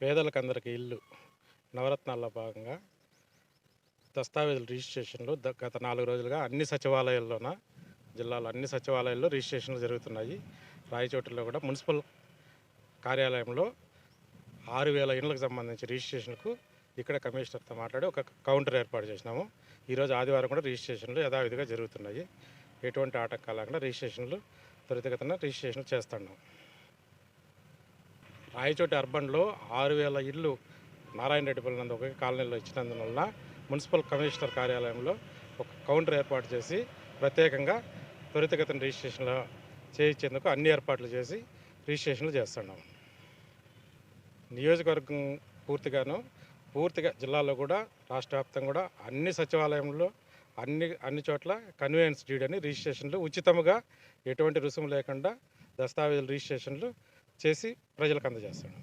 పేదలకు అందరికీ ఇల్లు. నవరత్నాల్లో భాగంగా దస్తావేజుల రిజిస్ట్రేషన్లు గత నాలుగు రోజులుగా అన్ని సచివాలయాల్లోన జిల్లాలో అన్ని సచివాలయాల్లో రిజిస్ట్రేషన్లు జరుగుతున్నాయి. రాయచోటిలో కూడా మున్సిపల్ కార్యాలయంలో ఆరు వేల ఇండ్లకు సంబంధించి రిజిస్ట్రేషన్కు ఇక్కడ కమిషనర్తో మాట్లాడి ఒక కౌంటర్ ఏర్పాటు చేసినాము. ఈరోజు ఆదివారం కూడా రిజిస్ట్రేషన్లు యథావిధిగా జరుగుతున్నాయి. ఎటువంటి ఆటంకాలు లేకుండా రిజిస్ట్రేషన్లు త్వరితగతిన రిజిస్ట్రేషన్లు చేస్తున్నాం రాయచోటి అర్బన్లో ఆరు వేల ఇళ్ళు నారాయణ రెడ్డిపల్లి నందు ఒక కాలనీలో ఇచ్చినందువలన మున్సిపల్ కమిషనర్ కార్యాలయంలో ఒక కౌంటర్ ఏర్పాటు చేసి ప్రత్యేకంగా త్వరితగతిన రిజిస్ట్రేషన్లు చేయించేందుకు అన్ని ఏర్పాట్లు చేసి రిజిస్ట్రేషన్లు చేస్తున్నాం. నియోజకవర్గం పూర్తిగాను పూర్తిగా జిల్లాలో కూడా రాష్ట్ర వ్యాప్తంగా కూడా అన్ని సచివాలయంలో అన్ని అన్ని చోట్ల కన్వీనియన్స్ డీడ్ అని రిజిస్ట్రేషన్లు ఉచితంగా ఎటువంటి రుసుము లేకుండా దస్తావేజుల రిజిస్ట్రేషన్లు చేసి ప్రజలకు అందజేస్తున్నాం